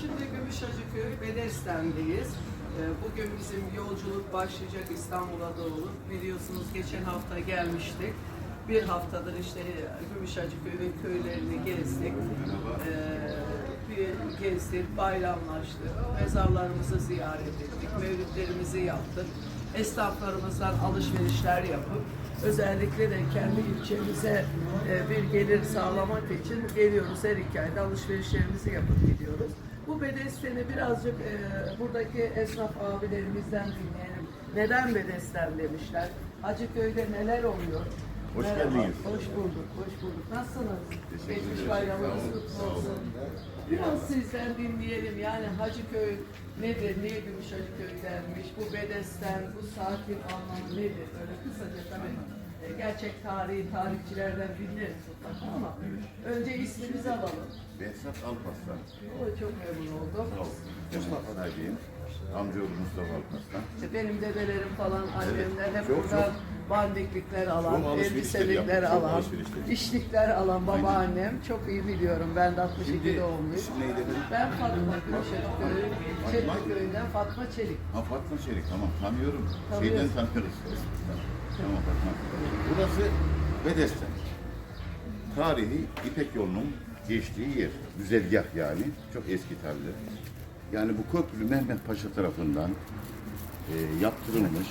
şimdi Gümüşhacıköy Bedesten'deyiz. Ee, Bugün bizim yolculuk başlayacak İstanbul'a doğru. Biliyorsunuz geçen hafta gelmiştik. Bir haftadır işte Gümüşhacıköy ve köylerini gezdik. Ee, bir gezdik, bayramlaştık, mezarlarımızı ziyaret ettik, mevlütlerimizi yaptık. Esnaflarımızdan alışverişler yapıp özellikle de kendi ilçemize e, bir gelir sağlamak için geliyoruz her iki ayda alışverişlerimizi yapıp gidiyoruz. Bu bedesteni birazcık e, buradaki esnaf abilerimizden dinleyelim. Neden bedesten demişler? Hacıköy'de neler oluyor? Hoş Merhaba, geldiniz. Hoş bulduk, hoş bulduk. Nasılsınız? Teşekkür Geçmiş bayramınız kutlu olsun. Biraz sizden dinleyelim. Yani Hacıköy nedir? Niye Gümüş Hacıköy denmiş? Bu bedesten, bu sakin anlamı nedir? Böyle kısaca tabii gerçek tarihi tarihçilerden dinleriz mutlaka ama önce isminizi alalım. Behzat Alparslan. O çok memnun oldum. Mustafa Nabi'yim. Amcaoğlu Mustafa Alparslan. İşte benim dedelerim falan annemler hep çok, buradan bandiklikler alan, Çok alışverişler elbiselikler çok alan, alışverişler. işlikler alan babaannem. Çok iyi biliyorum. Ben de 62 Şimdi doğumluyum. isim neydi efendim? Ben Fatma Gümüşhalıköy, Çeliköy'den Fatma Çelik. Ha Fatma Çelik tamam tanıyorum. Tanıyorsun. Şeyden tanıyoruz. tamam Fatma. Burası Bedesten. Tarihi İpek yolunun geçtiği yer. Güzergah yani. Çok eski tarihli. Yani bu köprü Mehmet Paşa tarafından e, yaptırılmış.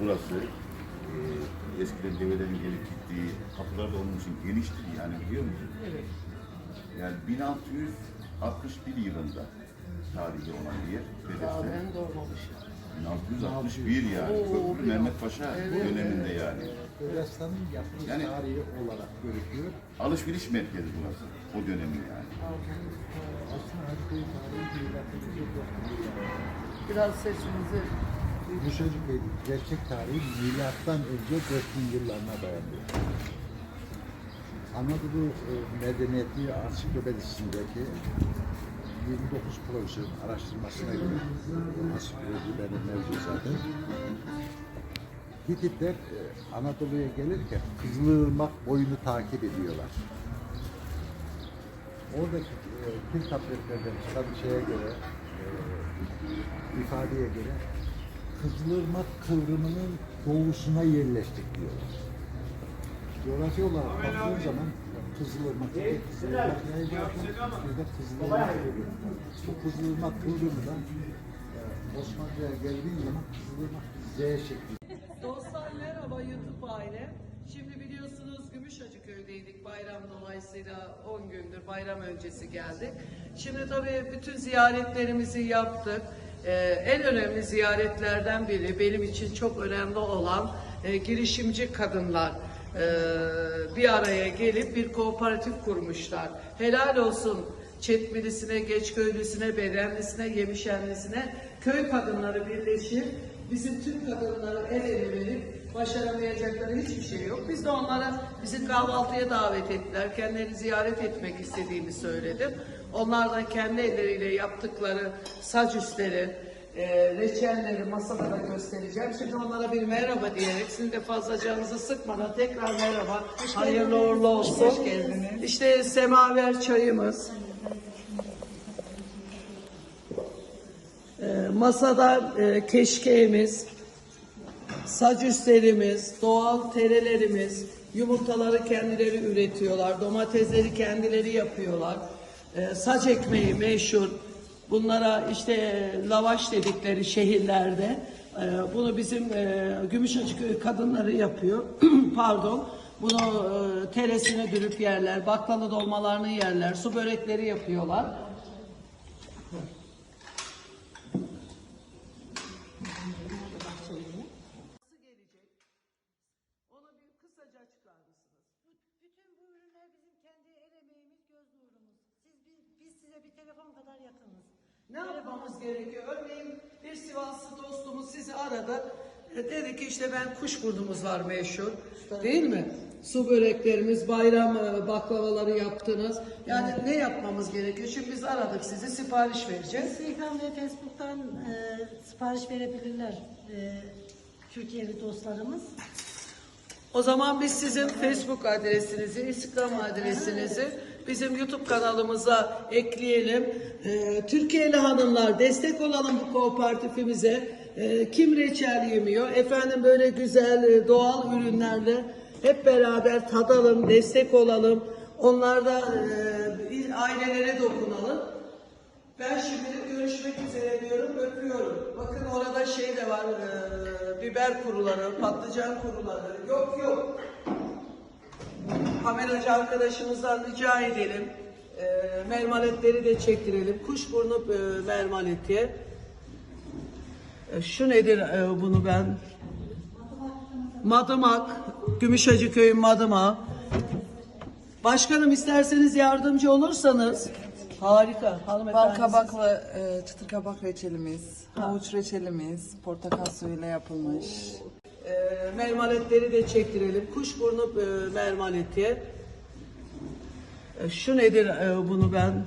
Burası e, eskiden develerin gelip gittiği kapılar da onun için geniştir yani biliyor musun? Evet. Yani 1661 yılında tarihi olan bir yer. Daha ben doğmamışım. 1661 yani. Oo, Köprü Mehmet Paşa Evet, döneminde evet. yani. Öğretmenin yapmış Yani- tarihi olarak görülüyor. Alışveriş merkezi burası. O dönemin yani. Biraz sesinizi Yumuşacık Bey gerçek tarihi milattan önce 4000 yıllarına dayanıyor. Anadolu e, Medeniyeti Ansiklopedisindeki 29 profesörün araştırmasına göre ansiklopedileri mevcut zaten. Hititler e, Anadolu'ya gelirken Kızılırmak boyunu takip ediyorlar. Oradaki e, Türk tabletlerden çıkan şeye göre, e, ifadeye göre Kızılırmak kıvrımının doğusuna yerleştik diyorlar. Coğrafi olarak baktığın zaman Kızılırmak, bir Kızılırmak yayılıyor, bir de Kızılırmak görüyor. Bu Kızılırmak kıvrımından e, Osmanlı'ya geldiğin zaman Kızılırmak Z şekli Dostlar merhaba YouTube aile. Şimdi biliyorsunuz Gümüşhacıköy'deydik bayram dolayısıyla 10 gündür bayram öncesi geldik. Şimdi tabii bütün ziyaretlerimizi yaptık. Ee, en önemli ziyaretlerden biri benim için çok önemli olan e, girişimci kadınlar e, bir araya gelip bir kooperatif kurmuşlar. Helal olsun Çetmilisine, Geçköylüsüne, Bedenlisine, Yemişenlisine köy kadınları birleşip bizim tüm kadınları el ele verip başaramayacakları hiçbir şey yok. Biz de onlara bizi kahvaltıya davet ettiler. Kendilerini ziyaret etmek istediğimi söyledim. Onlar da kendi elleriyle yaptıkları saç üstleri, e, reçelleri masada da göstereceğim. Şimdi onlara bir merhaba diyerek sizin de fazla canınızı sıkmadan tekrar merhaba. Hayırlı uğurlu olsun. Hoş geldiniz. İşte semaver çayımız. Ee, masada e, keşkeğimiz, sac üstlerimiz, doğal terelerimiz, yumurtaları kendileri üretiyorlar, domatesleri kendileri yapıyorlar. Ee, saç ekmeği meşhur. Bunlara işte e, lavaş dedikleri şehirlerde e, bunu bizim e, Gümüşhacıköy kadınları yapıyor. Pardon. Bunu teresine dürüp yerler, baklalı dolmalarını yerler, su börekleri yapıyorlar. Telefon kadar yakınız. Ne yapmamız gerekiyor? Örneğin bir Sivaslı dostumuz sizi aradı. E, Dedi ki işte ben kuşburnumuz var meşhur. Değil mi? Su böreklerimiz, bayram e, baklavaları yaptınız. Yani ne yapmamız gerekiyor? Şimdi biz aradık sizi, sipariş vereceğiz. Instagram ve Facebook'tan e, sipariş verebilirler e, Türkiye'li dostlarımız. O zaman biz sizin Facebook adresinizi, Instagram adresinizi bizim YouTube kanalımıza ekleyelim. Ee, Türkiye'li hanımlar destek olalım bu kooperatifimize. Ee, kim reçel yemiyor? Efendim böyle güzel e, doğal ürünlerle hep beraber tadalım, destek olalım. Onlarda e, ailelere dokunalım. Ben şimdilik görüşmek üzere diyorum, öpüyorum. Bakın orada şey de var, e, biber kuruları, patlıcan kuruları. Yok yok. Kameracı arkadaşımızdan rica edelim. E, mermaletleri de çektirelim. Kuşburnu e, mermaleti. E, şu nedir e, bunu ben? Madımak, Gümüşhacı köyün madımağı. Başkanım isterseniz yardımcı olursanız. Harika Bal hanımefendi. kabaklı e, çıtır kabak reçelimiz, havuç reçelimiz, portakal suyuyla yapılmış. E, mermaletleri de çektirelim. Kuşburnu e, mermaleti. E, şu nedir e, bunu ben?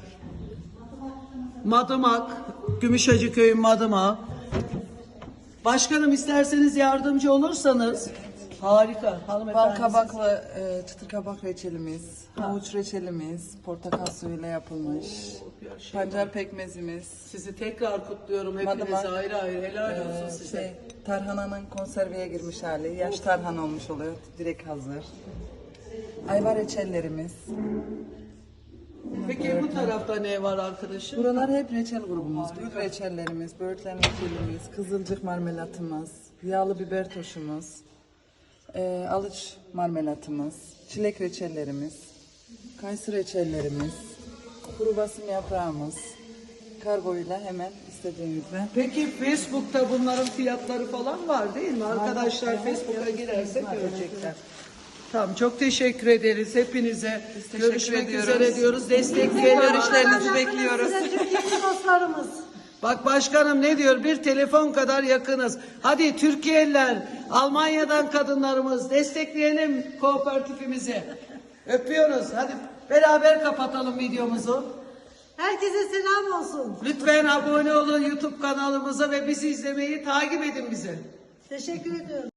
Madımak, Gümüşhacı köyün madımağı. Başkanım isterseniz yardımcı olursanız. Harika hanımefendi. Bal kabaklı e, çıtır kabak reçelimiz, havuç reçelimiz, portakal suyuyla yapılmış. Pancar pekmezimiz, Sizi tekrar kutluyorum Madımak. ayrı ayrı. Helal e, olsun size. şey, tarhananın konserveye girmiş hali, yaş tarhana olmuş oluyor, direkt hazır. Ayva reçellerimiz. Peki bu tarafta ne var arkadaşım? Buralar hep reçel grubumuz. Gül reçellerimiz, böğürtlen reçelimiz, kızılcık marmelatımız, yağlı biber turşumuz, e, alıç marmelatımız, çilek reçellerimiz, kayısı reçellerimiz, kuru basım yaprağımız. Kargoyla hemen istediğinizde. Peki Facebook'ta bunların fiyatları falan var değil mi? Arkadaşlar Facebook'a girerse görecekler. Tamam çok teşekkür ederiz hepinize. teşekkür Görüşmek ediyoruz. üzere diyoruz. Destekleyelim. Görüşlerinizi bekliyoruz. Size Türkiye'li dostlarımız. Bak başkanım ne diyor? Bir telefon kadar yakınız. Hadi Türkiye'liler, Almanya'dan kadınlarımız destekleyelim kooperatifimizi. Öpüyoruz. Hadi beraber kapatalım videomuzu. Herkese selam olsun. Lütfen abone olun YouTube kanalımıza ve bizi izlemeyi takip edin bizi. Teşekkür ediyorum.